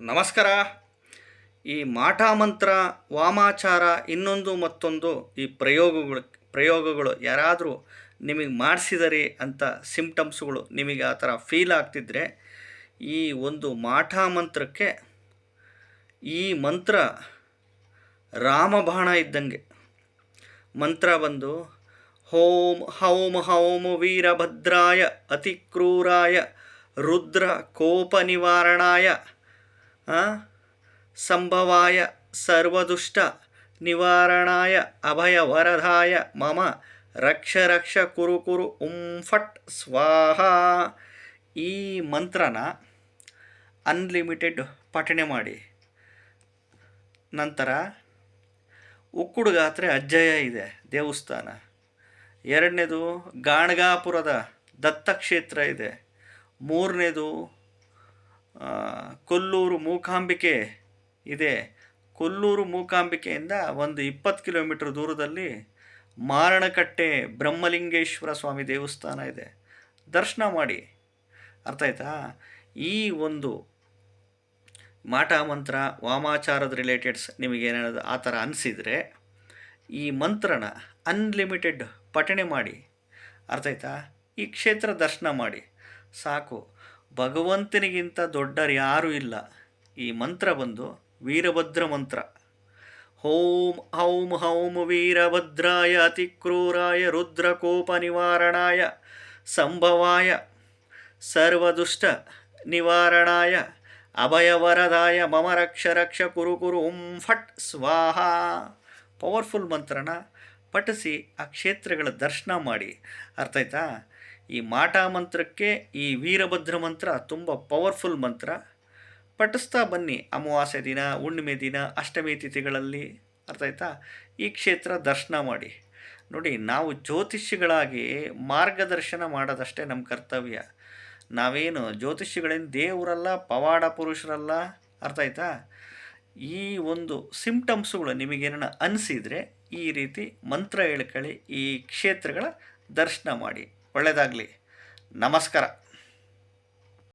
ನಮಸ್ಕಾರ. ಈ ಮಾಟ ಮಂತ್ರ, ವಾಮಾಚಾರ ಇನ್ನೊಂದು ಮತ್ತೊಂದು ಈ ಪ್ರಯೋಗಗಳು ಪ್ರಯೋಗಗಳು ಯಾರಾದರೂ ನಿಮಗೆ ಮಾಡಿಸಿದರಿ ಅಂತ ಸಿಂಪ್ಟಮ್ಸ್ಗಳು ನಿಮಗೆ ಆ ಥರ ಫೀಲ್ ಆಗ್ತಿದ್ರೆ ಈ ಒಂದು ಮಾಟ ಮಂತ್ರಕ್ಕೆ ಈ ಮಂತ್ರ ರಾಮಬಾಣ ಇದ್ದಂಗೆ. ಮಂತ್ರ ಬಂದು ಹೋಂ ಹೌಂ ಹೌಂ ವೀರಭದ್ರಾಯ ಅತಿಕ್ರೂರಾಯ ರುದ್ರ ಕೋಪ ನಿವಾರಣಾಯ ಸಂಭವಾಯ ಸರ್ವದುಷ್ಟ ನಿವಾರಣಾಯ ಅಭಯವರದಾಯ ಮಮ ರಕ್ಷ ರಕ್ಷ ಕುರು ಕುರು ಉಂ ಫಟ್ ಸ್ವಾಹ. ಈ ಮಂತ್ರನ ಅನ್ಲಿಮಿಟೆಡ್ ಪಠಣೆ ಮಾಡಿ. ನಂತರ ಉಕ್ಕುಡುಗಾತ್ರೆ ಅಜ್ಜಯ ಇದೆ ದೇವಸ್ಥಾನ. ಎರಡನೇದು ಗಾಣಗಾಪುರದ ದತ್ತಕ್ಷೇತ್ರ ಇದೆ. ಮೂರನೇದು ಕೊಲ್ಲೂರು ಮೂಕಾಂಬಿಕೆ ಇದೆ. ಕೊಲ್ಲೂರು ಮೂಕಾಂಬಿಕೆಯಿಂದ ಒಂದು ಇಪ್ಪತ್ತು ಕಿಲೋಮೀಟ್ರ್ ದೂರದಲ್ಲಿ ಮಾರಣಕಟ್ಟೆ ಬ್ರಹ್ಮಲಿಂಗೇಶ್ವರ ಸ್ವಾಮಿ ದೇವಸ್ಥಾನ ಇದೆ. ದರ್ಶನ ಮಾಡಿ. ಅರ್ಥ ಆಯ್ತಾ? ಈ ಒಂದು ಮಾಟ ಮಂತ್ರ, ವಾಮಾಚಾರದ ರಿಲೇಟೆಡ್ಸ್ ನಿಮಗೇನಾದ್ರು ಆ ಥರ ಅನಿಸಿದರೆ ಈ ಮಂತ್ರನ ಅನ್ಲಿಮಿಟೆಡ್ ಪಠಣೆ ಮಾಡಿ. ಅರ್ಥ ಆಯ್ತಾ? ಈ ಕ್ಷೇತ್ರ ದರ್ಶನ ಮಾಡಿ. ಸಾಕು. ಭಗವಂತನಿಗಿಂತ ದೊಡ್ಡರು ಯಾರೂ ಇಲ್ಲ. ಈ ಮಂತ್ರ ಬಂದು ವೀರಭದ್ರ ಮಂತ್ರ. ಹೋಂ ಹೌಂ ಹೌಂ ವೀರಭದ್ರಾಯ ಅತಿಕ್ರೂರಾಯ ರುದ್ರಕೋಪ ನಿವಾರಣಾಯ ಸಂಭವಾಯ ಸರ್ವದುಷ್ಟ ನಿವಾರಣಾಯ ಅಭಯವರದಾಯ ಮಮ ರಕ್ಷ ರಕ್ಷ ಕುರು ಕುರು ಓಂ ಫಟ್ ಸ್ವಾಹ. ಪವರ್ಫುಲ್ ಮಂತ್ರನ ಪಠಿಸಿ ಆ ಕ್ಷೇತ್ರಗಳ ದರ್ಶನ ಮಾಡಿ. ಅರ್ಥ ಆಯ್ತಾ ಈ ಮಾಟಾ ಮಂತ್ರಕ್ಕೆ ಈ ವೀರಭದ್ರ ಮಂತ್ರ ತುಂಬ ಪವರ್ಫುಲ್ ಮಂತ್ರ. ಪಠಿಸ್ತಾ ಬನ್ನಿ ಅಮಾವಾಸ್ಯೆ ದಿನ, ಹುಣ್ಣಿಮೆ ದಿನ, ಅಷ್ಟಮಿ ತಿಥಿಗಳಲ್ಲಿ. ಅರ್ಥ ಆಯ್ತಾ? ಈ ಕ್ಷೇತ್ರ ದರ್ಶನ ಮಾಡಿ. ನೋಡಿ, ನಾವು ಜ್ಯೋತಿಷಿಗಳಾಗಿ ಮಾರ್ಗದರ್ಶನ ಮಾಡೋದಷ್ಟೇ ನಮ್ಮ ಕರ್ತವ್ಯ. ನಾವೇನು ಜ್ಯೋತಿಷಿಗಳೇನು ದೇವರಲ್ಲ, ಪವಾಡ ಪುರುಷರಲ್ಲ? ಅರ್ಥ ಆಯ್ತಾ? ಈ ಒಂದು ಸಿಂಪ್ಟಮ್ಸ್ಗಳು ನಿಮಗೇನ ಅನಿಸಿದರೆ ಈ ರೀತಿ ಮಂತ್ರ ಹೇಳ್ಕೊಳ್ಳಿ, ಈ ಕ್ಷೇತ್ರಗಳ ದರ್ಶನ ಮಾಡಿ. ಒಳ್ಳೆಯದಾಗಲಿ ನಮಸ್ಕಾರ.